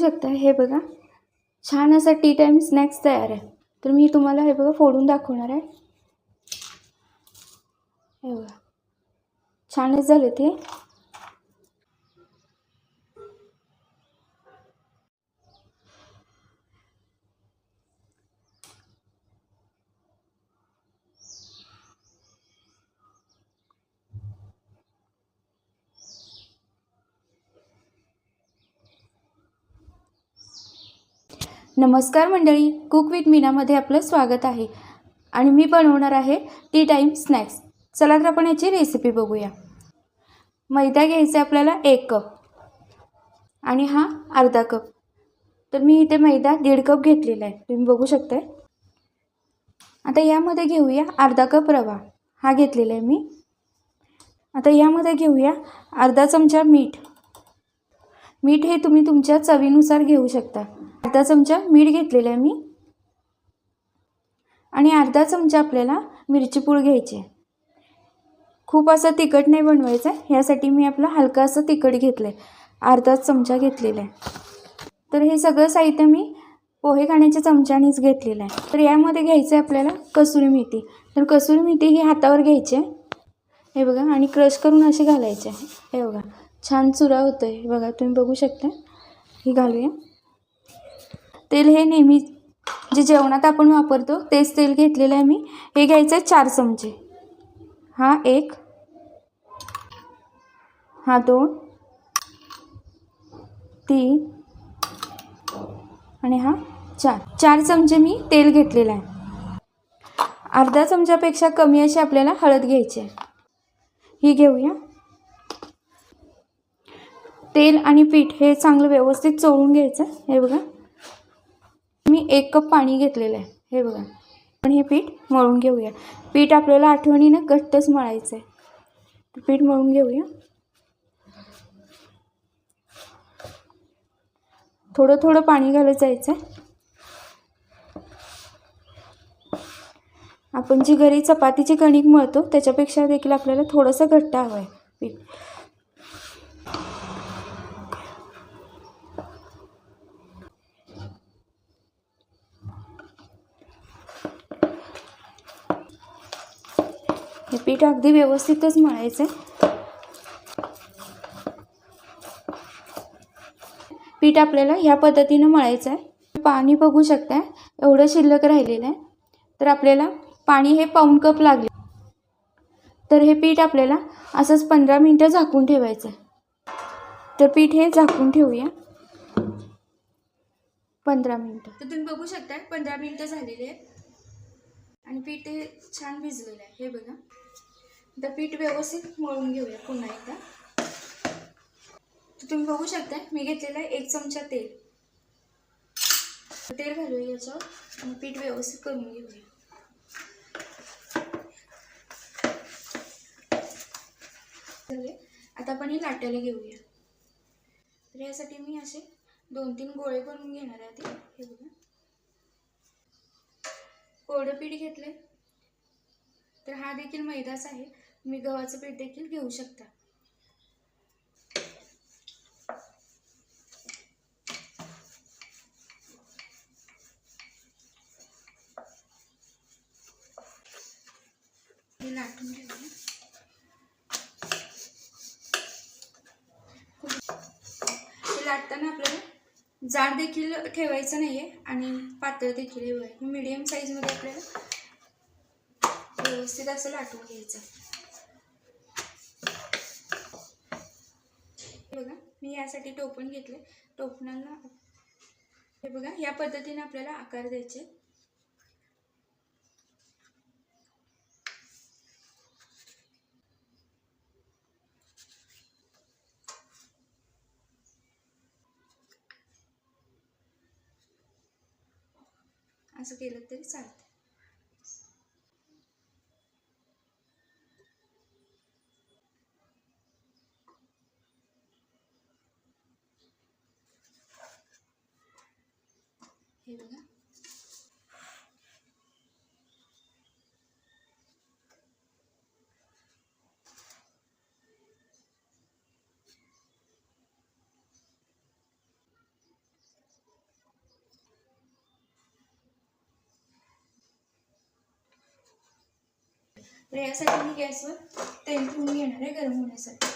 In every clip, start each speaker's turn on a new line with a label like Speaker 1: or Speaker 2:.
Speaker 1: शकता. हे बघा. छान असा टी टाईम स्नॅक्स तयार आहे. तर मी तुम्हाला हे बघा फोडून दाखवणार आहे. हे बघा. छानच झाले ते. नमस्कार मंडळी कुक विथ मीनामध्ये आपलं स्वागत आहे. आणि मी बनवणार आहे टी टाईम स्नॅक्स. चला तर आपण याची रेसिपी बघूया. मैदा घ्यायचा आहे आपल्याला एक कप आणि हा अर्धा कप. तर मी इथे मैदा दीड कप घेतलेला आहे. तुम्ही बघू शकताय. आता यामध्ये घेऊया अर्धा कप रवा. हा घेतलेला आहे मी. आता यामध्ये घेऊया अर्धा चमचा मीठ. मीठ हे तुम्ही तुमच्या चवीनुसार घेऊ शकता. अर्धा चमचा मीठ घेतलेलं आहे मी. आणि अर्धा चमचा आपल्याला मिरची पूळ घ्यायची आहे. खूप असं तिखट नाही बनवायचं आहे. ह्यासाठी मी आपलं हलकं असं तिखट घेतलं आहे अर्धाच चमचा घेतलेला आहे. तर हे सगळं साहित्य मी पोहे खाण्याच्या चमच्यानेच घेतलेलं आहे. तर यामध्ये घ्यायचं आहे आपल्याला कसुरी मेथी. तर कसुरी मेथी ही हातावर घ्यायची आहे. हे बघा आणि क्रश करून असे घालायचे आहे. हे बघा छान चुरा होतं आहे बघा तुम्ही बघू शकता. ही घालूया. तेल हे नेहमी जे जेवणात आपण वापरतो तेच तेल घेतलेलं आहे मी. हे घ्यायचं आहे चार चमचे. हा एक. हा दोन. तीन. आणि हा चार. चार चमचे मी तेल घेतलेलं आहे. अर्धा चमच्यापेक्षा कमी अशी आपल्याला हळद घ्यायची आहे. ही घेऊया. तेल आणि पीठ हे चांगलं व्यवस्थित चोळून घ्यायचं हे बघा. एक कप पाणी घेतलेलं आहे. हे बघा. पण हे पीठ मळून घेऊया. पीठ आपल्याला आठवणीनं घट्टच मळायचं आहे. पीठ मळून घेऊया. थोडं थोडं पाणी घालत जायचं आहे. आपण जी घरी चपातीची कणिक मळतो त्याच्यापेक्षा देखील आपल्याला थोडंसं घट्ट हवं आहे पीठ. पीठ अगदी व्यवस्थितच मळायचं आहे पीठ आपल्याला ह्या पद्धतीनं मळायचं आहे पाणी बघू शकताय एवढं शिल्लक राहिलेलं आहे. तर आपल्याला पाणी हे पाऊण कप लागले. तर हे पीठ आपल्याला असंच पंधरा मिनटं झाकून ठेवायचं आहे तर पीठ हे झाकून ठेवूया. पंधरा मिनटं. तर तुम्ही बघू शकताय पंधरा मिनटं झालेली आहेत. आणि पीठ हे छान भिजलेलं आहे. हे बघा. आता पीठ व्यवस्थित मळून घेऊया पुन्हा एकदा. तर तुम्ही बघू शकता मी घेतलेलं आहे एक चमचा तेल. तेल घालूया याच्यावर आणि पीठ व्यवस्थित करून घेऊया. झाले. आता आपण हे लाटायला घेऊया. तर यासाठी मी असे दोन तीन गोळे करून घेणार आहे हे बघा. कोरडं पीठ घेतलं तर हा देखील मैदाच आहे. तुम्ही गव्हाचं पीठ देखील घेऊ शकता. लाटून घेऊया हे लाटताना आपल्याला जाड देखील ठेवायचं नाही आहे आणि पातळ देखील हे मीडियम साईजमध्ये आपल्याला व्यवस्थित असं लाटून घ्यायचं. बघा मी यासाठी टोपण घेतले टोपणाला हे बघा या पद्धतीने आपल्याला आकार द्यायचे. असं केलं तरी चालतं हे बघा तर यासाठी मी गॅसवर तेल ठेवून घेणार आहे गरम होण्यासाठी.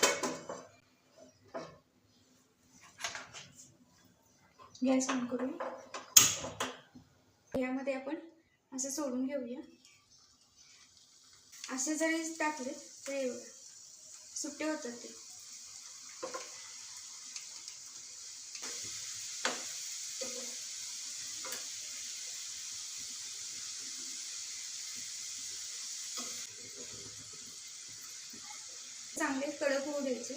Speaker 1: गॅस ऑन करून यामध्ये आपण असं सोडून घेऊया. असे जरी टाकले तर एवढं. सुट्टे होतात ते. चांगले कडक होऊ द्यायचे.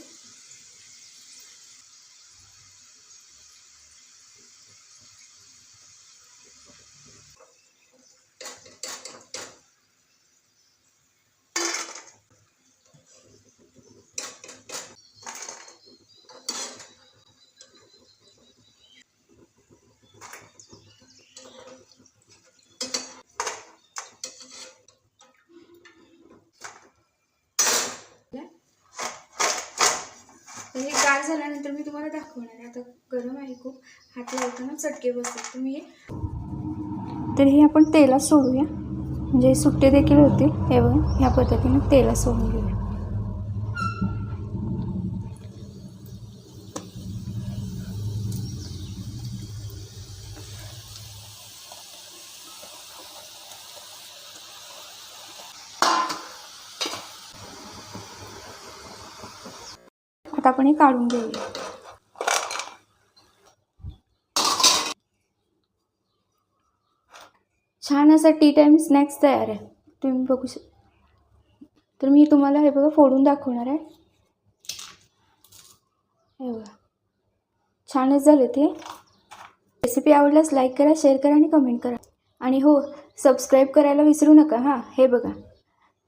Speaker 1: तर हे गार झाल्यानंतर मी तुम्हाला दाखवणार आहे. आता गरम आहे खूप. हात लावताना चटके बसतात. तुम्ही हे तर हे आपण तेलात सोडूया. म्हणजे सुट्टे देखील होतील एवढं ह्या पद्धतीने तेलात सोडून घेऊया. आता आपण हे काढून घेऊया. छान असा टी टाईम स्नॅक्स तयार आहे. तुम्ही बघू शक तर मी तुम्हाला हे बघा फोडून दाखवणार आहे. हे बघा. छानच झाले ते. रेसिपी आवडल्यास लाईक करा शेअर करा आणि कमेंट करा. आणि हो सबस्क्राईब करायला विसरू नका हां हे बघा.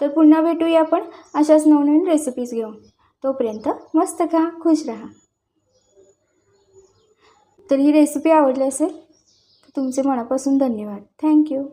Speaker 1: तर पुन्हा भेटूया आपण अशाच नवनवीन रेसिपीज घेऊन. तोपर्यंत मस्त खा खुश राहा. तर ही रेसिपी आवडली असेल तर तुमचे मनापासून धन्यवाद. थँक्यू